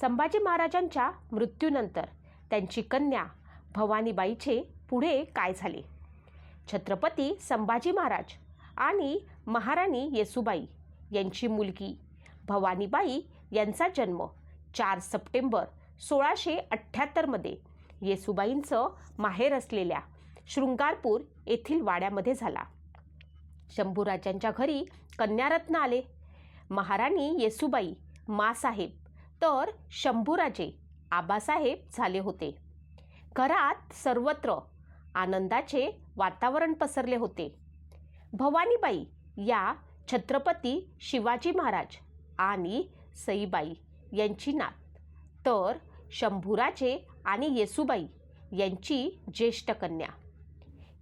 संभाजी महाराजांच्या मृत्यूनंतर त्यांची कन्या भवानीबाईचे पुढे काय झाले? छत्रपती संभाजी महाराज आणि महाराणी येसुबाई यांची मुलगी भवानीबाई यांचा जन्म चार सप्टेंबर सोळाशे अठ्ठ्याहत्तरमध्ये येसुबाईंचं माहेर असलेल्या शृंगारपूर येथील वाड्यामध्ये झाला. शंभूराजांच्या घरी कन्यारत्न आले. महाराणी येसुबाई मासाहेब तर शंभूराजे आबासाहेब झाले होते. घरात सर्वत्र आनंदाचे वातावरण पसरले होते. भवानीबाई या छत्रपती शिवाजी महाराज आणि सईबाई यांची नात. तर शंभूराजे आणि येसुबाई यांची ज्येष्ठ कन्या.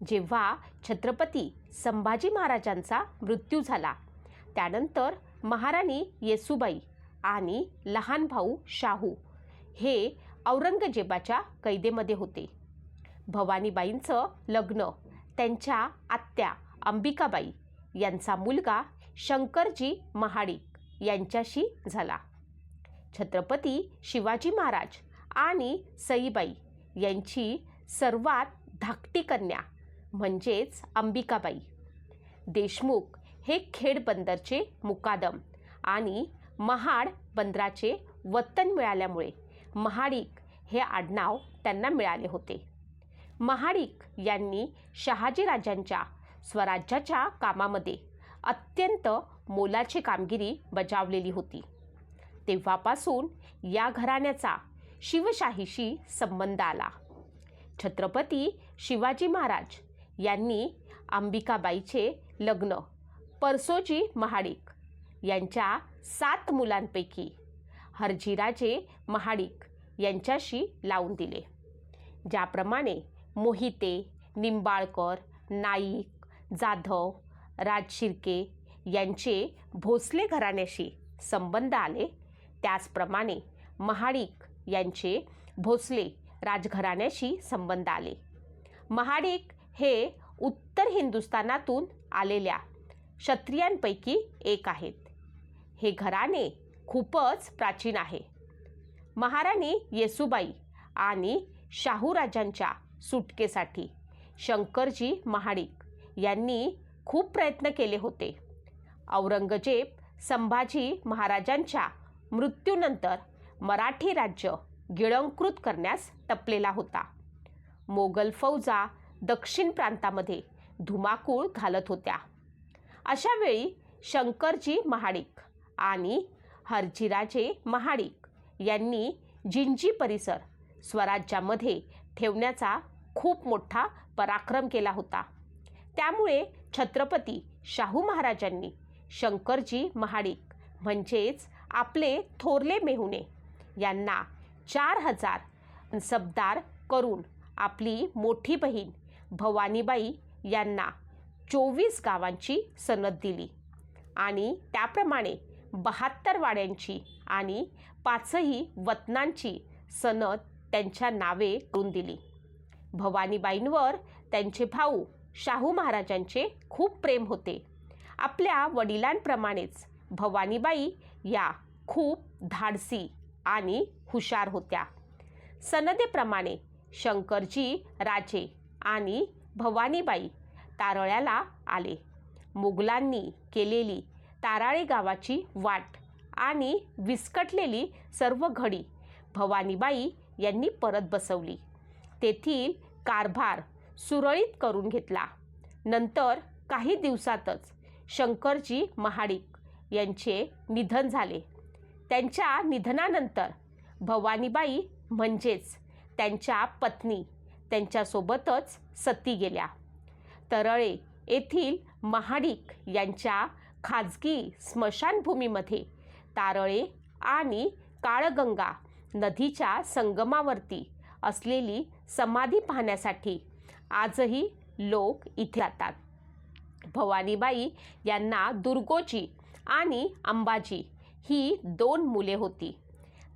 जेव्हा छत्रपती संभाजी महाराजांचा मृत्यू झाला त्यानंतर महाराणी येसुबाई आणि लहान भाऊ शाहू हे औरंगजेबाच्या कैदेमध्ये होते. भवानीबाईंचं लग्न त्यांच्या आत्या अंबिकाबाई यांचा मुलगा शंकरजी महाडिक यांच्याशी झाला. छत्रपती शिवाजी महाराज आणि सईबाई यांची सर्वात धाकटी कन्या म्हणजेच अंबिकाबाई. देशमुख हे खेड बंदरचे मुकादम आणि महाड बंदराचे वतन मिळाल्यामुळे महाडिक हे आडनाव त्यांना मिळाले होते. महाडिक यांनी शहाजीराजांच्या स्वराज्याच्या कामामध्ये अत्यंत मोलाची कामगिरी बजावलेली होती. तेव्हापासून या घराण्याचा शिवशाहीशी संबंध आला. छत्रपती शिवाजी महाराज यांनी अंबिकाबाईचे लग्न परसोजी महाडिक यांच्या सात मुलांपैकी हरजीराजे महाडिक यांच्याशी लावून दिले. ज्याप्रमाणे मोहिते निंबाळकर नाईक जाधव राजशिर्के यांचे भोसले घराण्याशी संबंध आले. त्याचप्रमाणे महाडिक यांचे भोसले राजघराण्याशी संबंध आले. महाडिक हे उत्तर हिंदुस्थानातून आलेल्या क्षत्रियांपैकी एक आहेत. हे घराणे खूपच प्राचीन आहे. महाराणी येसुबाई आणि शाहूराजांच्या सुटकेसाठी शंकरजी महाडिक यांनी खूप प्रयत्न केले होते. औरंगजेब संभाजी महाराजांच्या मृत्यूनंतर मराठी राज्य गिळंकृत करण्यास टपलेला होता. मोगल फौजा दक्षिण प्रांतामध्ये धुमाकूळ घालत होत्या. अशावेळी शंकरजी महाडिक आणि हरजीराजे महाडिक यांनी जिंजी परिसर स्वराज्यामध्ये ठेवण्याचा खूप मोठा पराक्रम केला होता. त्यामुळे छत्रपती शाहू महाराजांनी शंकरजी महाडिक म्हणजेच आपले थोरले मेहुणे यांना चार हजार सबदार करून आपली मोठी बहीण भवानीबाई यांना चोवीस गावांची सनद दिली. आणि त्याप्रमाणे बहात्तर वाड्यांची आणि पाचही वतनांची सनद त्यांच्या नावे करून दिली. भवानीबाईंवर त्यांचे भाऊ शाहू महाराजांचे खूप प्रेम होते. आपल्या वडिलांप्रमाणेच भवानीबाई या खूप धाडसी आणि हुशार होत्या. सनदेप्रमाणे शंकरजी राजे आणि भवानीबाई तारळ्याला आले. मुघलांनी केलेली ताराळे गावाची वाट आणि विस्कटलेली सर्व घडी भवानीबाई यांनी परत बसवली. तेथील कारभार सुरळीत करून घेतला. नंतर काही दिवसातच शंकरजी महाडिक यांचे निधन झाले. त्यांच्या निधनानंतर भवानीबाई म्हणजेच त्यांच्या पत्नी त्यांच्यासोबतच सती गेल्या. तरळे येथील महाडिक यांच्या खाजगी स्मशानभूमीमध्ये तारळे आणि काळगंगा नदीच्या संगमावरती असलेली समाधी पाहण्यासाठी आजही लोक इथे जातात. भवानीबाई यांना दुर्गोजी आणि अंबाजी ही दोन मुले होती.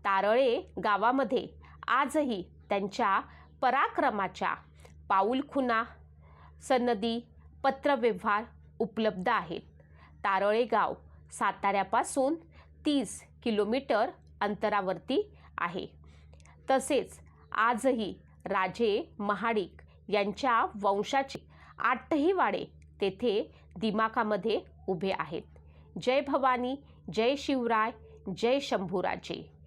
तारळे गावामध्ये आजही त्यांच्या पराक्रमाच्या पाऊलखुणा सनदी पत्रव्यवहार उपलब्ध आहेत. तारळे गाव साताऱ्यापासून तीस किलोमीटर अंतरावरती आहे. तसेच आजही राजे महाडिक यांच्या वंशाचे आठही वाडे तेथे दिमाखामध्ये उभे आहेत. जय भवानी जय शिवराय जय शंभूराजे.